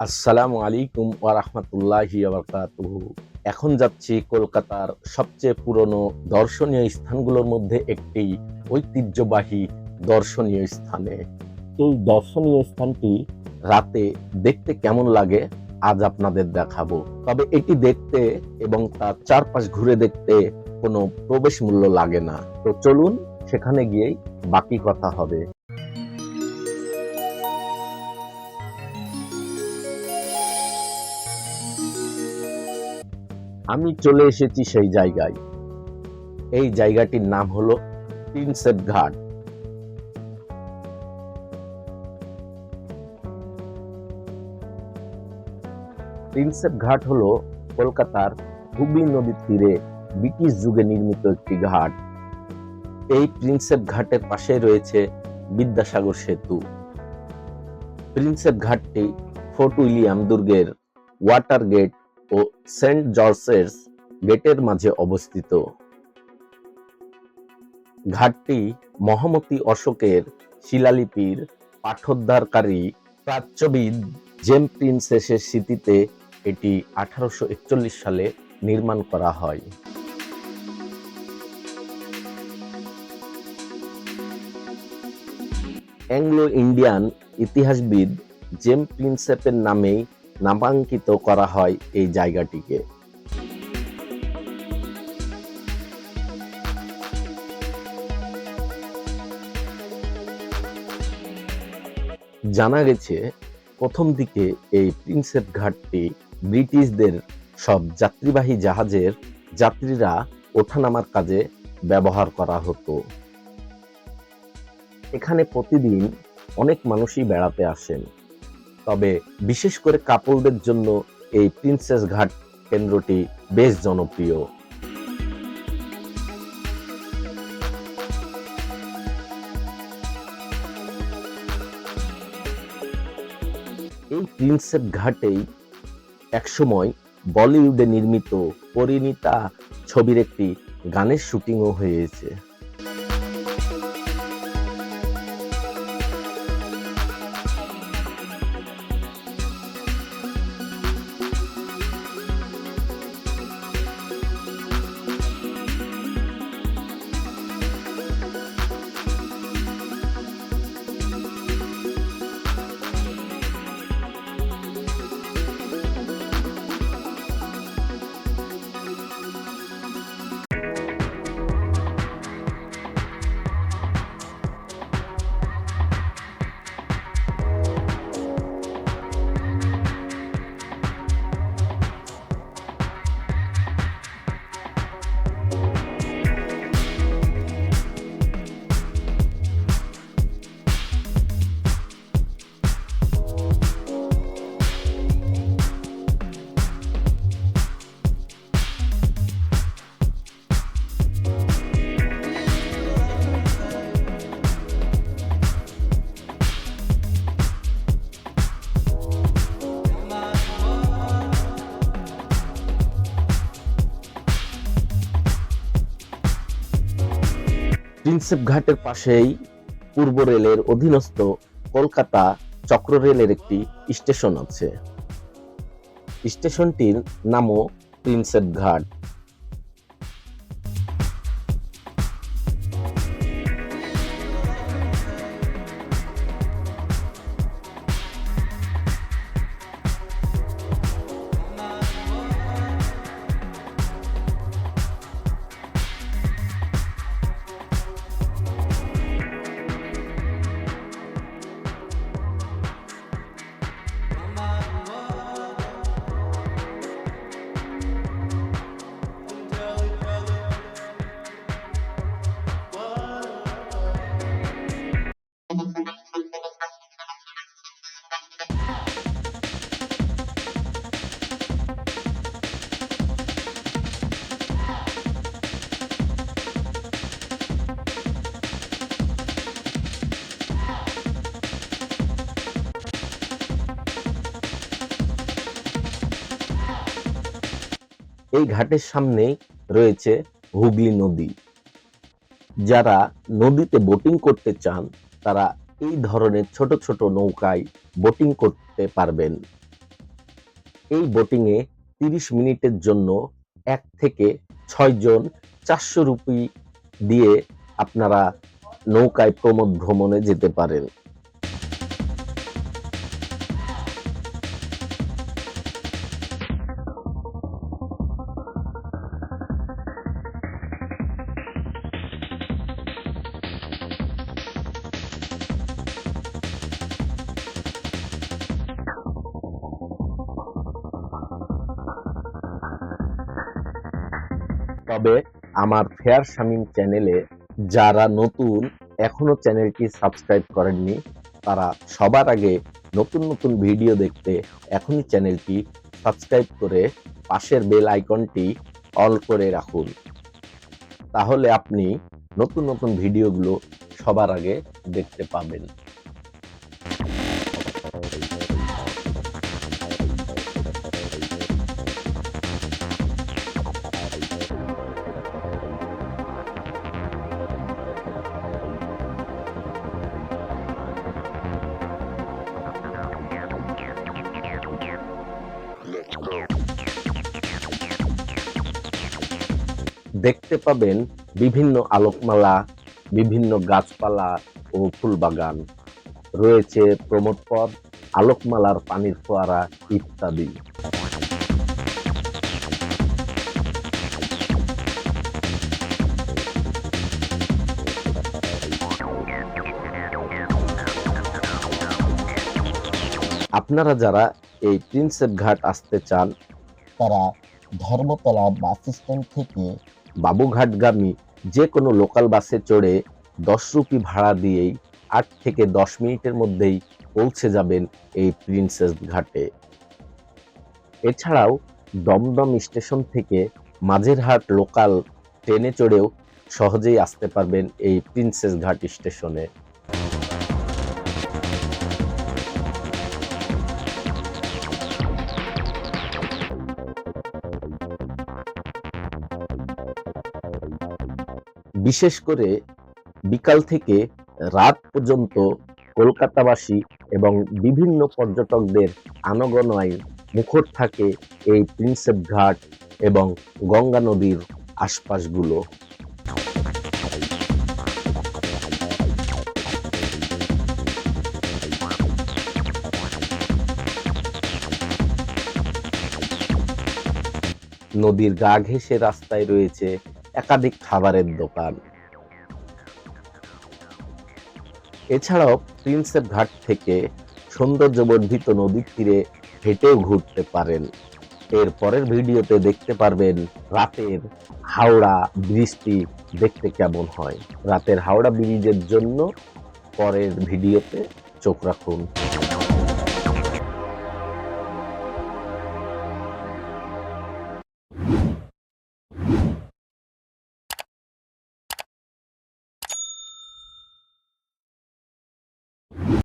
আসসালামু আলাইকুম ওয়ারহমতুল্লাহি আবরকাতুহু এখন যাচ্ছি কলকাতার সবচেয়ে পুরনো দর্শনীয় স্থানগুলোর মধ্যে একটি ঐতিহ্যবাহী দর্শনীয় স্থানে। এই দর্শনীয় স্থানটি রাতে দেখতে কেমন লাগে আজ আপনাদের দেখাবো। তবে এটি দেখতে এবং তার চারপাশ ঘুরে দেখতে কোনো প্রবেশ মূল্য লাগে না। তো চলুন সেখানে গিয়েই বাকি কথা হবে। আমি চলে এসেছি সেই জায়গায়। এই জায়গাটির নাম হলো প্রিন্সেপ ঘাট। প্রিন্সেপ ঘাট হলো কলকাতার হুগলি নদীর তীরে ব্রিটিশ যুগে নির্মিত একটি ঘাট। এই প্রিন্সেপ ঘাটের পাশে রয়েছে বিদ্যাসাগর সেতু। প্রিন্সেপ ঘাটটি ফোর্ট উইলিয়াম দুর্গের ওয়াটার গেট ও সেন্ট জর্জের গেটের মাঝে অবস্থিত। ঘাটটি মহামতি অশোকের শিলালিপির পাঠোদ্ধারকারী প্রাচ্যবিদ জেম প্রিন্সেসের স্মৃতিতে এটি আঠারোশো একচল্লিশ সালে নির্মাণ করা হয়। অ্যাংলো ইন্ডিয়ান ইতিহাসবিদ জেম প্রিন্সেপের নামেই নামাঙ্কিত করা হয় এই জায়গাটিকে। জানা গেছে, প্রথম দিকে এই প্রিন্সেপ ঘাটটি ব্রিটিশদের সব যাত্রীবাহী জাহাজের যাত্রীরা ওঠানামার কাজে ব্যবহার করা হতো। এখানে প্রতিদিন অনেক মানুষই বেড়াতে আসেন। তবে বিশেষ করে কাপলদের জন্য এই প্রিন্সেস ঘাট কেন্দ্রটি বেশ জনপ্রিয়। এই প্রিন্সেপ ঘাটেই একসময় বলিউডে নির্মিত পরিণীতা ছবির একটি গানের শুটিংও হয়েছে। প্রিন্সেপ ঘাটের পাশেই পূর্ব রেলের অধীনস্থ কলকাতা চক্র রেলের একটি স্টেশন আছে। স্টেশনটির নামও প্রিন্সেপ ঘাট। এই ঘাটের সামনে রয়েছে হুগলি নদী। যারা নদীতে বোটিং করতে চান, তারা এই ধরনের ছোট ছোট নৌকায় বোটিং করতে পারবেন। এই বোটিংয়ে তিরিশ মিনিটের জন্য এক থেকে ছয় জন চারশো রুপি দিয়ে আপনারা নৌকায় প্রমোদ ভ্রমণে যেতে পারেন। তবে আমার ফেয়ার শামিম চ্যানেলে যারা নতুন, এখনও চ্যানেলটি সাবস্ক্রাইব করেননি, তারা সবার আগে নতুন নতুন ভিডিও দেখতে এখনই চ্যানেলটি সাবস্ক্রাইব করে পাশের বেল আইকনটি অল করে রাখুন। তাহলে আপনি নতুন নতুন ভিডিওগুলো সবার আগে দেখতে পাবেন। দেখতে পাবেন বিভিন্ন আলোকমালা, বিভিন্ন গাছপালা ও ফুলবাগান। রয়েছে প্রমোদ পথ আলোকমালার পানির ফোয়ারা ইত্যাদি। আপনারা যারা এই প্রিন্সেপ ঘাট আসতে চান, তারা ধর্মতলা বাস স্ট্যান্ড থেকে বাবুঘাটগামী যে কোনো লোকাল বাসে চড়ে দশ রুপি ভাড়া দিয়েই আট থেকে দশ মিনিটের মধ্যেই পৌঁছে যাবেন এই প্রিন্সেস ঘাটে। এছাড়াও দমদম স্টেশন থেকে মাঝেরহাট লোকাল ট্রেনে চড়েও সহজেই আসতে পারবেন এই প্রিন্সেস ঘাট স্টেশনে। বিশেষ করে বিকাল থেকে রাত পর্যন্ত কলকাতাবাসী এবং বিভিন্ন পর্যটকদের আনগণায় মুখর থাকে এই প্রিন্সেপ ঘাট এবং গঙ্গা নদীর আশপাশগুলো। নদীর গা ঘেঁষে রাস্তায় রয়েছে একাধিক খাবারের দোকান। এছাড়াও প্রিন্সেপ ঘাট থেকে সৌন্দর্যবর্ধিত নদীর তীরে হেঁটেও ঘুরতে পারেন। এর পরের ভিডিওতে দেখতে পারবেন রাতের হাওড়া ব্রিজটি দেখতে কেমন হয়। রাতের হাওড়া ব্রিজের জন্য পরের ভিডিওতে চোখ রাখুন।